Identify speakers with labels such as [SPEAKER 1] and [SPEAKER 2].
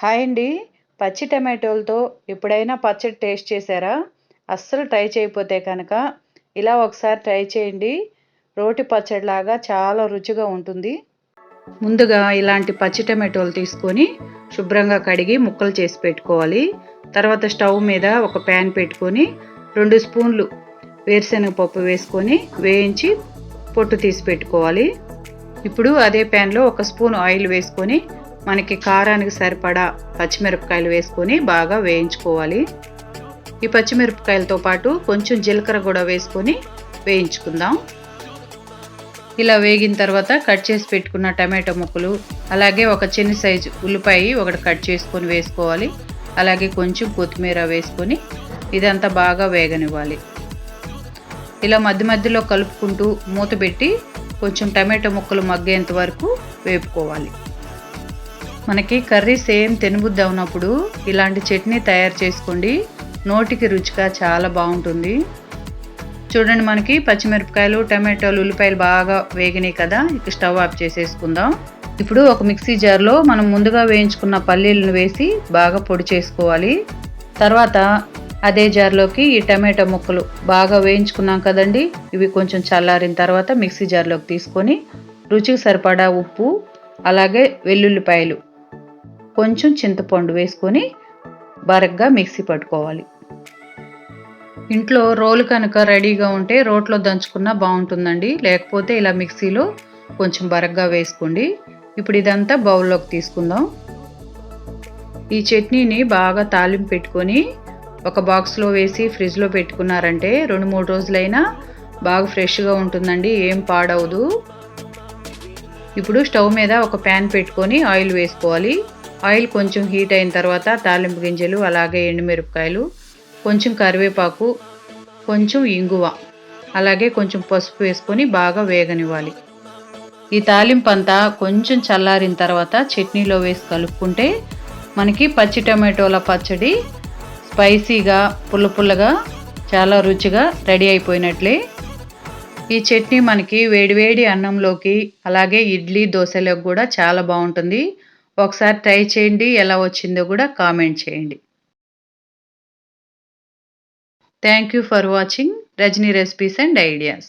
[SPEAKER 1] Hi అండి. పచ్చి టమాటోలతో ఎప్పుడైనా పచ్చడి టేస్ట్ చేశారా? అస్సలు ట్రై చేయకపోతే కనుక ఇలా ఒకసారి ట్రై చేయండి. రోటి పచ్చడిలాగా చాలా రుచిగా ఉంటుంది. ముందుగా ఇలాంటి పచ్చి టమాటోలు తీసుకొని శుభ్రంగా కడిగి ముక్కలు చేసి పెట్టుకోవాలి. తర్వాత స్టవ్ మీద ఒక ప్యాన్ పెట్టుకొని రెండు స్పూన్లు వేరుశనగ పప్పు వేసుకొని వేయించి పొట్టు తీసి పెట్టుకోవాలి. ఇప్పుడు అదే ప్యాన్లో ఒక స్పూన్ ఆయిల్ వేసుకొని మనకి కారానికి సరిపడా పచ్చిమిరపకాయలు వేసుకొని బాగా వేయించుకోవాలి. ఈ పచ్చిమిరపకాయలతో పాటు కొంచెం జీలకర్ర కూడా వేసుకొని వేయించుకుందాం. ఇలా వేగిన తర్వాత కట్ చేసి పెట్టుకున్న టమాటో ముక్కలు అలాగే ఒక చిన్న సైజు ఉల్లిపాయ ఒకటి కట్ చేసుకొని వేసుకోవాలి. అలాగే కొంచెం కొత్తిమీర వేసుకొని ఇదంతా బాగా వేగనివ్వాలి. ఇలా మధ్య మధ్యలో కలుపుకుంటూ మూత పెట్టి కొంచెం టమాటో ముక్కలు మగ్గేంత వరకు వేపుకోవాలి. మనకి కర్రీ సేమ్ తినబుద్ది అవునప్పుడు ఇలాంటి చట్నీ తయారు చేసుకోండి. నోటికి రుచిగా చాలా బాగుంటుంది. చూడండి మనకి పచ్చిమిరపకాయలు టమాటోలు ఉల్లిపాయలు బాగా వేగినాయి కదా. ఇక స్టవ్ ఆఫ్ చేసేసుకుందాం. ఇప్పుడు ఒక మిక్సీ జార్లో మనం ముందుగా వేయించుకున్న పల్లీలను వేసి బాగా పొడి చేసుకోవాలి. తర్వాత అదే జార్లోకి ఈ టమాటో ముక్కలు బాగా వేయించుకున్నాం కదండి. ఇవి కొంచెం చల్లారిన తర్వాత మిక్సీ జార్లోకి తీసుకొని రుచికి సరిపడా ఉప్పు అలాగే వెల్లుల్లిపాయలు కొంచెం చింతపండు వేసుకొని బరగ్గా మిక్సీ పట్టుకోవాలి. ఇంట్లో రోలు కనుక రెడీగా ఉంటే రోట్లో దంచుకున్నా బాగుంటుందండి. లేకపోతే ఇలా మిక్సీలో కొంచెం బరగ్గా వేసుకోండి. ఇప్పుడు ఇదంతా బౌల్లోకి తీసుకుందాం. ఈ చట్నీని బాగా తాలింపు పెట్టుకొని ఒక బాక్స్లో వేసి ఫ్రిడ్జ్లో పెట్టుకున్నారంటే రెండు మూడు రోజులైనా బాగా ఫ్రెష్గా ఉంటుందండి. ఏం పాడవదు. ఇప్పుడు స్టవ్ మీద ఒక ప్యాన్ పెట్టుకొని ఆయిల్ వేసుకోవాలి. ఆయిల్ కొంచెం హీట్ అయిన తర్వాత తాలింపు గింజలు అలాగే ఎండుమిరపకాయలు కొంచెం కరివేపాకు కొంచెం ఇంగువ అలాగే కొంచెం పసుపు వేసుకొని బాగా వేగనివ్వాలి. ఈ తాలింపు అంతా కొంచెం చల్లారిన తర్వాత చట్నీలో వేసి కలుపుకుంటే మనకి పచ్చి టమాటోల పచ్చడి స్పైసీగా పుల్ల పుల్లగా చాలా రుచిగా రెడీ అయిపోయినట్లే. ఈ చట్నీ మనకి వేడివేడి అన్నంలోకి అలాగే ఇడ్లీ దోశలోకి కూడా చాలా బాగుంటుంది. ఒకసారి ట్రై చేయండి ఎలా వచ్చిందో కూడా కామెంట్ చేయండి. Thank you for watching Rajini recipes and ideas